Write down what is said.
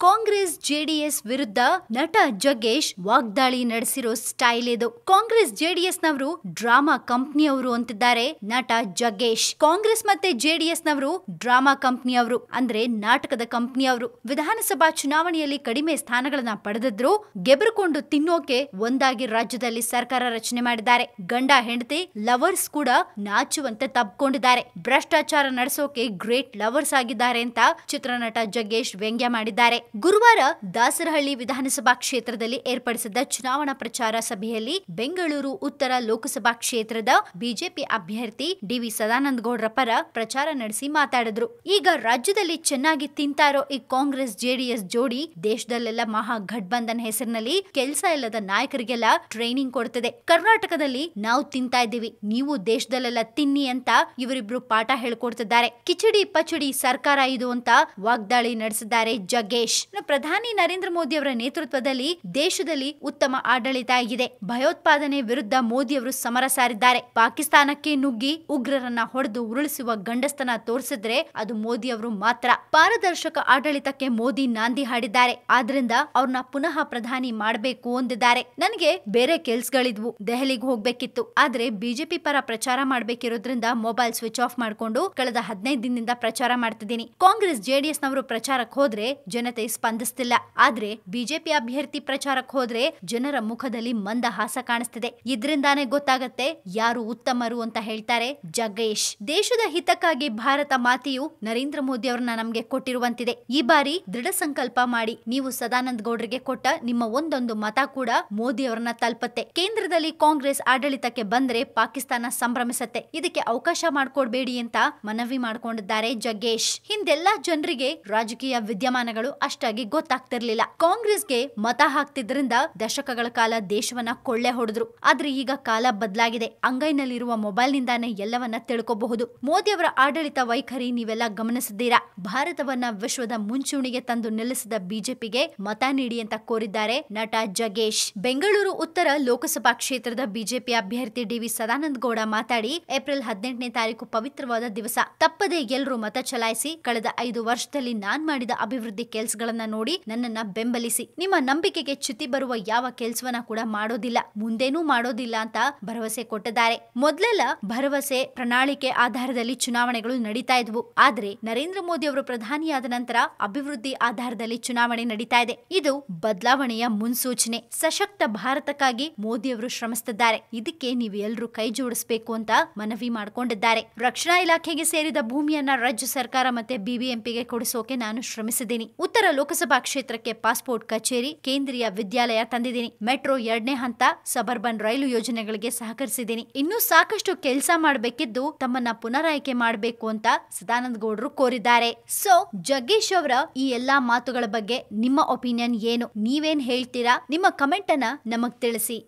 Congress JDS ವಿರುದ್ಧ ನಟ ಜಗ್ಗೇಶ್ ವಾಗ್ದಾಳಿ ನಡೆಸಿರೋ ಸ್ಟೈಲ್ ಇದು. ಕಾಂಗ್ರೆಸ್ ಜೆಡಿಎಸ್ ನವರು ಡ್ರಾಮಾ ಕಂಪ್ನಿಯವರು ಅಂತಿದ್ದಾರೆ ನಟ ಜಗ್ಗೇಶ್. ಕಾಂಗ್ರೆಸ್ ಮತ್ತೆ ಜೆಡಿಎಸ್ ನವರು ಡ್ರಾಮಾ ಕಂಪ್ನಿಯವರು, ಅಂದ್ರೆ ನಾಟಕದ ಕಂಪ್ನಿಯವರು. ವಿಧಾನಸಭಾ ಚುನಾವಣೆಯಲ್ಲಿ ಕಡಿಮೆ ಸ್ಥಾನಗಳನ್ನ ಪಡೆದಿದ್ರು, ಗೆಬರುಕೊಂಡು ತಿನ್ನೋಕೆ ಒಂದಾಗಿ ರಾಜ್ಯದಲ್ಲಿ ಸರ್ಕಾರ ರಚನೆ ಮಾಡಿದ್ದಾರೆ. ಗಂಡ, ಹೆಂಡತಿ ಲವರ್ಸ್ ಕೂಡ ನಾಚುವಂತೆ ತಬ್ಕೊಂಡಿದ್ದಾರೆ. ಭ್ರಷ್ಟಾಚಾರ ನಡೆಸೋಕೆ ಗ್ರೇಟ್ ಲವರ್ಸ್ ಆಗಿದ್ದಾರೆ ಅಂತ ಚಿತ್ರನಟ ಜಗ್ಗೇಶ್ ವ್ಯಂಗ್ಯ ಮಾಡಿದ್ದಾರೆ. ಗುರುವಾರ ದಾಸರಹಳ್ಳಿ ವಿಧಾನಸಭಾ ಕ್ಷೇತ್ರದಲ್ಲಿ ಏರ್ಪಡಿಸಿದ್ದ ಚುನಾವಣಾ ಪ್ರಚಾರ ಸಭೆಯಲ್ಲಿ ಬೆಂಗಳೂರು, ಉತ್ತರ ಲೋಕಸಭಾ ಕ್ಷೇತ್ರದ ಬಿಜೆಪಿ ಅಭ್ಯರ್ಥಿ ಡಿವಿ ಸದಾನಂದ ಗೌಡರ ಪರ ಪ್ರಚಾರ ನಡೆಸಿ ಮಾತಾಡಿದ್ರು. ಈಗ ರಾಜ್ಯದಲ್ಲಿ ಚೆನ್ನಾಗಿ ತಿಂತಾ ಇರೋ ಈ ಕಾಂಗ್ರೆಸ್ ಜೆಡಿಎಸ್ ಜೋಡಿ ದೇಶದಲ್ಲೆಲ್ಲ ಮಹಾ ಘಟ್ಬಂಧನ್ ಹೆಸರಿನಲ್ಲಿ ಕೆಲಸ ಇಲ್ಲದ ನಾಯಕರಿಗೆಲ್ಲ ಟ್ರೈನಿಂಗ್ ಕೊಡ್ತದೆ. ಕರ್ನಾಟಕದಲ್ಲಿ ನಾವು ತಿಂತಾ ಇದ್ದೀವಿ. ನೀವು ದೇಶದಲ್ಲೆಲ್ಲ ತಿನ್ನಿ ಅಂತ ಇವರಿಬ್ರು ಪಾಠ ಹೇಳ್ಕೊಡ್ತಿದ್ದಾರೆ. ಕಿಚಡಿ ಪಚಡಿ ಸರ್ಕಾರ ಇದು ಅಂತ ವಾಗ್ದಾಳಿ ನಡೆಸಿದ್ದಾರೆ ಜಗ್ಗೇಶ್ ಇನ್ನು ಪ್ರಧಾನಿ ನರೇಂದ್ರ ಮೋದಿ ಅವರ ನೇತೃತ್ವದಲ್ಲಿ ದೇಶದಲ್ಲಿ ಉತ್ತಮ ಆಡಳಿತ ಆಗಿದೆ. ಭಯೋತ್ಪಾದನೆ ವಿರುದ್ಧ ಮೋದಿ ಅವರು ಸಮರ ಸಾರಿದ್ದಾರೆ. ಪಾಕಿಸ್ತಾನಕ್ಕೆ ನುಗ್ಗಿ ಉಗ್ರರನ್ನ ಹೊಡೆದು ಉರುಳಿಸುವ ಗಂಡಸ್ತನ ತೋರಿಸಿದ್ರೆ ಅದು ಮೋದಿ ಅವರು ಮಾತ್ರ. ಪಾರದರ್ಶಕ ಆಡಳಿತಕ್ಕೆ ಮೋದಿ ನಾಂದಿ ಹಾಡಿದ್ದಾರೆ. ಆದ್ರಿಂದ ಅವ್ರನ್ನ ಪುನಃ ಪ್ರಧಾನಿ ಮಾಡಬೇಕು ಅಂದಿದ್ದಾರೆ. ನನಗೆ ಬೇರೆ ಕೆಲ್ಸಗಳಿದ್ವು. ದೆಹಲಿಗೆ ಹೋಗ್ಬೇಕಿತ್ತು. ಆದ್ರೆ ಬಿಜೆಪಿ ಪರ ಪ್ರಚಾರ ಮಾಡ್ಬೇಕಿರೋದ್ರಿಂದ ಮೊಬೈಲ್ ಸ್ವಿಚ್ ಆಫ್ ಮಾಡ್ಕೊಂಡು ಕಳೆದ ಹದಿನೈದು ದಿನದಿಂದ ಪ್ರಚಾರ ಮಾಡ್ತಿದ್ದೀನಿ. ಕಾಂಗ್ರೆಸ್ ಜೆಡಿಎಸ್ ನವರು ಪ್ರಚಾರಕ್ಕೆ ಹೋದ್ರೆ ಜನತೆ ಸ್ಪಂದಿಸ್ತಿಲ್ಲ. ಆದ್ರೆ ಬಿಜೆಪಿ ಅಭ್ಯರ್ಥಿ ಪ್ರಚಾರಕ್ಕೆ ಹೋದ್ರೆ ಜನರ ಮುಖದಲ್ಲಿ ಮಂದಹಾಸ ಕಾಣಿಸ್ತಿದೆ. ಇದರಿಂದಾನೇ ಗೊತ್ತಾಗತ್ತೆ ಯಾರು ಉತ್ತಮರು ಅಂತ ಹೇಳ್ತಾರೆ ಜಗ್ಗೇಶ್ ದೇಶದ ಹಿತಕ್ಕಾಗಿ ಭಾರತ ಮಾತೆಯು ನರೇಂದ್ರ ಮೋದಿ ಅವರನ್ನ ನಮ್ಗೆ ಕೊಟ್ಟಿರುವಂತಿದೆ. ಈ ಬಾರಿ ದೃಢ ಸಂಕಲ್ಪ ಮಾಡಿ ನೀವು ಸದಾನಂದ ಗೌಡ್ರಿಗೆ ಕೊಟ್ಟ ನಿಮ್ಮ ಒಂದೊಂದು ಮತ ಕೂಡ ಮೋದಿ ಅವರನ್ನ ತಲುಪತ್ತೆ. ಕೇಂದ್ರದಲ್ಲಿ ಕಾಂಗ್ರೆಸ್ ಆಡಳಿತಕ್ಕೆ ಬಂದ್ರೆ ಪಾಕಿಸ್ತಾನ ಸಂಭ್ರಮಿಸತ್ತೆ. ಇದಕ್ಕೆ ಅವಕಾಶ ಮಾಡ್ಕೊಡ್ಬೇಡಿ ಅಂತ ಮನವಿ ಮಾಡ್ಕೊಂಡಿದ್ದಾರೆ ಜಗ್ಗೇಶ್ ಹಿಂದೆಲ್ಲಾ ಜನರಿಗೆ ರಾಜಕೀಯ ವಿದ್ಯಮಾನಗಳು ಅಷ್ಟಾಗಿ ಗೊತ್ತಾಗ್ತಿರ್ಲಿಲ್ಲ. ಕಾಂಗ್ರೆಸ್ಗೆ ಮತ ಹಾಕ್ತಿದ್ರಿಂದ ದಶಕಗಳ ಕಾಲ ದೇಶವನ್ನ ಕೊಳ್ಳೆ ಹೊಡೆದ್ರು. ಆದ್ರೆ ಈಗ ಕಾಲ ಬದಲಾಗಿದೆ. ಅಂಗೈನಲ್ಲಿರುವ ಮೊಬೈಲ್ ನಿಂದಾನೇ ಎಲ್ಲವನ್ನ ತಿಳ್ಕೋಬಹುದು. ಮೋದಿ ಅವರ ಆಡಳಿತ ವೈಖರಿ ನೀವೆಲ್ಲ ಗಮನಿಸಿದ್ದೀರಾ? ಭಾರತವನ್ನ ವಿಶ್ವದ ಮುಂಚೂಣಿಗೆ ತಂದು ನಿಲ್ಲಿಸಿದ ಬಿಜೆಪಿಗೆ ಮತ ನೀಡಿ ಅಂತ ಕೋರಿದ್ದಾರೆ ನಟ ಜಗೇಶ್. ಬೆಂಗಳೂರು ಉತ್ತರ ಲೋಕಸಭಾ ಕ್ಷೇತ್ರದ ಬಿಜೆಪಿ ಅಭ್ಯರ್ಥಿ ಡಿವಿ ಸದಾನಂದ ಗೌಡ ಮಾತಾಡಿ, ಏಪ್ರಿಲ್ ಹದಿನೆಂಟನೇ ತಾರೀಕು ಪವಿತ್ರವಾದ ದಿವಸ. ತಪ್ಪದೆ ಎಲ್ಲರೂ ಮತ ಚಲಾಯಿಸಿ, ಕಳೆದ ಐದು ವರ್ಷದಲ್ಲಿ ನಾನ್ ಮಾಡಿದ ಅಭಿವೃದ್ಧಿ ಕೆಲಸಗಳನ್ನ ನೋಡಿ ನನ್ನನ್ನ ಬೆಂಬಲಿಸಿ. ನಿಮ್ಮ ನಂಬಿಕೆಗೆ ಚ್ಯುತಿ ಬರುವ ಯಾವ ಕೆಲಸವನ್ನ ಕೂಡ ಮಾಡೋದಿಲ್ಲ. ಮುಂದೇನೂ ಮಾಡೋದಿಲ್ಲ ಅಂತ ಭರವಸೆ ಕೊಟ್ಟಿದ್ದಾರೆ. ಮೊದಲೆಲ್ಲ ಭರವಸೆ, ಪ್ರಣಾಳಿಕೆ ಆಧಾರದಲ್ಲಿ ಚುನಾವಣೆಗಳು ನಡೀತಾ ಇದ್ವು. ಆದ್ರೆ ನರೇಂದ್ರ ಮೋದಿ ಅವರು ಪ್ರಧಾನಿಯಾದ ನಂತರ ಅಭಿವೃದ್ಧಿ ಆಧಾರದಲ್ಲಿ ಚುನಾವಣೆ ನಡೀತಾ ಇದೆ. ಇದು ಬದಲಾವಣೆಯ ಮುನ್ಸೂಚನೆ. ಸಶಕ್ತ ಭಾರತಕ್ಕಾಗಿ ಮೋದಿ ಅವರು ಶ್ರಮಿಸುತ್ತಿದ್ದಾರೆ ಇದಕ್ಕೆ ನೀವು ಎಲ್ಲರೂ ಕೈ ಜೋಡಿಸಬೇಕು ಅಂತ ಮನವಿ ಮಾಡಿಕೊಂಡಿದ್ದಾರೆ. ರಕ್ಷಣಾ ಇಲಾಖೆಗೆ ಸೇರಿದ ಭೂಮಿಯನ್ನ ರಾಜ್ಯ ಸರ್ಕಾರ ಮತ್ತೆ ಬಿಬಿಎಂಪಿಗೆ ಕೊಡಿಸೋಕೆ ನಾನು ಶ್ರಮಿಸಿದ್ದೀನಿ. ಉತ್ತರ ಲೋಕಸಭಾ ಕ್ಷೇತ್ರಕ್ಕೆ ಪಾಸ್ಪೋರ್ಟ್ ಕಚೇರಿ, ಕೇಂದ್ರೀಯ ವಿದ್ಯಾಲಯ ತಂದಿದ್ದೀನಿ. ಮೆಟ್ರೋ ಎರಡನೇ ಹಂತ, ಸಬರ್ಬನ್ ರೈಲು ಯೋಜನೆಗಳಿಗೆ ಸಹಕರಿಸಿದ್ದೀನಿ. ಇನ್ನೂ ಸಾಕಷ್ಟು ಕೆಲಸ ಮಾಡಬೇಕಿದ್ದು ತಮ್ಮನ್ನ ಪುನರಾಯ್ಕೆ ಮಾಡಬೇಕು ಅಂತ ಸದಾನಂದ ಗೌಡರು ಕೋರಿದ್ದಾರೆ. ಸೊ ಜಗ್ಗೇಶ್ ಅವರ ಈ ಎಲ್ಲಾ ಮಾತುಗಳ ಬಗ್ಗೆ ನಿಮ್ಮ ಒಪಿನಿಯನ್ ಏನು? ನೀವೇನ್ ಹೇಳ್ತೀರಾ? ನಿಮ್ಮ ಕಮೆಂಟ್ ಅನ್ನ ನಮಗ್ ತಿಳಿಸಿ.